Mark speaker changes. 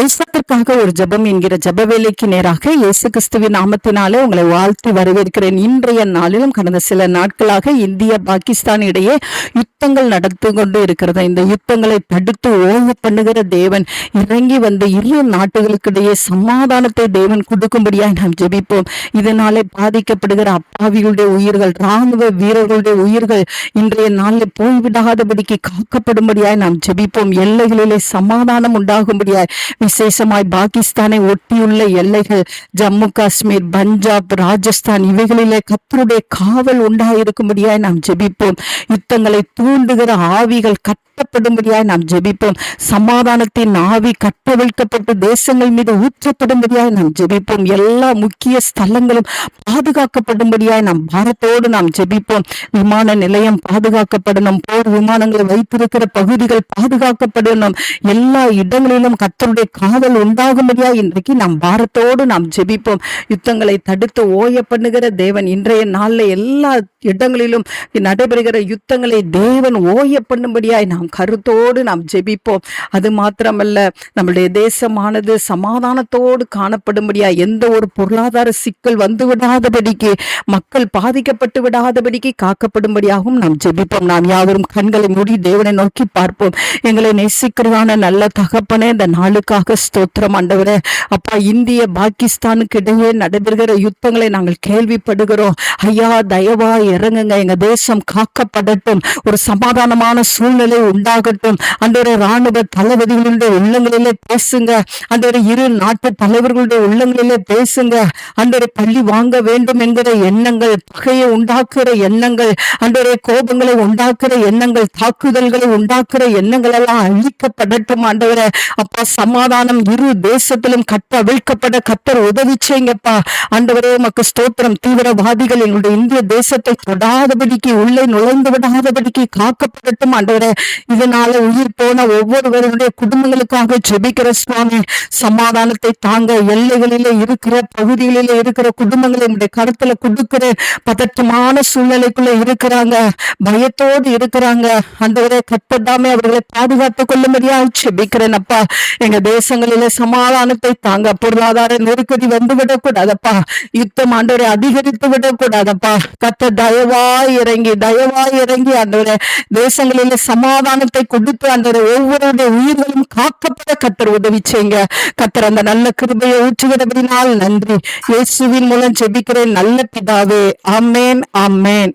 Speaker 1: தேசத்திற்காக ஒரு ஜெபம் என்கிற ஜப வேலைக்கு நேராக இயேசு கிறிஸ்துவின் நாமத்தினாலே உங்களை வாழ்த்து வரவேற்கிறேன். இன்றைய நாளிலும் கடந்த சில நாட்களாக இந்தியா பாகிஸ்தான் இடையே யுத்தங்கள் நடந்து கொண்டு இருக்கிறது. இந்த யுத்தங்களை தடுத்து ஓய்வு பண்ணுகிற தேவன் இறங்கி வந்த இரு நாட்டுகளுக்கிடையே சமாதானத்தை தேவன் கொடுக்கும்படியாய் நாம் ஜெபிப்போம். இதனாலே பாதிக்கப்படுகிற அப்பாவிகளுடைய உயிர்கள் ராணுவ வீரர்களுடைய உயிர்கள் இன்றைய நாளில் போய்விடாதபடிக்கு காக்கப்படும்படியாய் நாம் ஜெபிப்போம். எல்லைகளிலே சமாதானம் உண்டாகும்படியாய் விசேஷமாய் பாகிஸ்தானை ஒட்டியுள்ள எல்லைகள் ஜம்மு காஷ்மீர் பஞ்சாப் ராஜஸ்தான் இவைகளிலே கத்தருடைய காவல் உண்டாயிருக்கும்படியாய் நாம் ஜெபிப்போம். யுத்தங்களை தூண்டுகிற ஆவிகள் கட்டப்படும்படியாய் நாம் ஜெபிப்போம். சமாதானத்தின் ஆவி கட்டவிழ்க்கப்பட்டு தேசங்கள் மீது ஊற்றப்படும்படியாய் நாம் ஜெபிப்போம். எல்லா முக்கிய ஸ்தலங்களும் பாதுகாக்கப்படும்படியாய் நாம் பாரத்தோடு நாம் ஜெபிப்போம். விமான நிலையம் பாதுகாக்கப்படணும். போர் விமானங்களை வைத்திருக்கிற பகுதிகள் பாதுகாக்கப்படணும். எல்லா இடங்களிலும் கத்தருடைய காதல் உண்டாகும்படியாய் இன்றைக்கு நாம் பாரத்தோடு நாம் ஜெபிப்போம். யுத்தங்களை தடுத்து ஓய பண்ணுகிற தேவன் இன்றைய நாளில் எல்லா இடங்களிலும் நடைபெறுகிற யுத்தங்களை தேவன் ஓய பண்ணும்படியாய் நாம் கருத்தோடு நாம் ஜெபிப்போம். அது மாத்திரமல்ல நம்முடைய தேசமானது சமாதானத்தோடு காணப்படும்படியாய் எந்த ஒரு பொருளாதார சிக்கல் வந்து விடாதபடிக்கு மக்கள் பாதிக்கப்பட்டு விடாதபடிக்கு காக்கப்படும்படியாகவும் நாம் ஜெபிப்போம். நாம் யாவரும் கண்களை மூடி தேவனை நோக்கி பார்ப்போம். எங்களை நேசிக்கிறதான நல்ல தகப்பனே இந்த நாளுக்கு நாளுக்காக ஸ்தோத்திரம் ஆண்டவரே. அப்பா இந்திய பாகிஸ்தானுக்கு இடையே நடைபெறுகிற யுத்தங்களை நாங்கள் கேள்விப்படுகிறோம். ஐயா தயவா இறங்குங்க. எங்க தேசம் காக்கப்படட்டும். ஒரு சமாதானமான சூழ்நிலை உண்டாகட்டும். அன்றொரு ராணுவ தளபதிகளுடைய உள்ளங்களிலே பேசுங்க. அன்றொரு இரு நாட்டு தலைவர்களுடைய உள்ளங்களிலே பேசுங்க. அன்றொரு பள்ளி வாங்க வேண்டும் என்கிற எண்ணங்கள் பகையை உண்டாக்குற எண்ணங்கள் அன்றொரு கோபங்களை உண்டாக்குற எண்ணங்கள் தாக்குதல்களை உண்டாக்குற எண்ணங்கள் எல்லாம் அழிக்கப்படட்டும் ஆண்டவரை. அப்பா சமா சமாதானம் இரு தேசத்திலும் கட்ட அவிழ்க்கப்பட கத்தர் உதவி செய்யுங்கப்பா. ஆண்டவரே உமக்கு ஸ்தோத்திரம். தீவிரவாதிகள் எங்களுடைய இந்திய தேசத்தை தொடாதபடிக்கு உள்ளே நுழைந்து விடாதபடிக்கு காக்கப்படட்டும் ஆண்டவரே. இதனால உயிர் போன ஒவ்வொருவருடைய குடும்பங்களுக்காக ஜெபிக்கிற சுவாமி சமாதானத்தை தாங்க எல்லைகளிலே இருக்கிற பகுதிகளிலே இருக்கிற குடும்பங்களை உடைய கருத்துல கொடுக்கிற பதற்றமான சூழ்நிலைக்குள்ள இருக்கிறாங்க. பயத்தோடு இருக்கிறாங்க. ஆண்டவரே கட்டடாமே அவர்களை பாதுகாத்துக் கொள்ளும்படியா ஜெபிக்கிறேன் அப்பா. எங்க தேசங்களில சமாதானத்தை தாங்க. பொருளாதார நெருக்கடி வந்து விடக்கூடாதப்பா. யுத்தம் ஆண்டவரை அதிகரித்து விடக்கூடாதப்பா. கத்த தயவாய் இறங்கி தயவாய் இறங்கி ஆண்டவரே தேசங்களில சமாதானத்தை கொடுத்து ஆண்டவரை ஒவ்வொருடைய உயிர்களும் காக்கப்பட கத்தர் உதவி செய்யுங்க. கத்தர் அந்த நல்ல கிருபையை ஊற்றுகிறபடினால் நன்றி. இயேசுவின் மூலம் ஜெபிக்கிறேன் நல்ல பிதாவே. ஆமேன் ஆமேன்.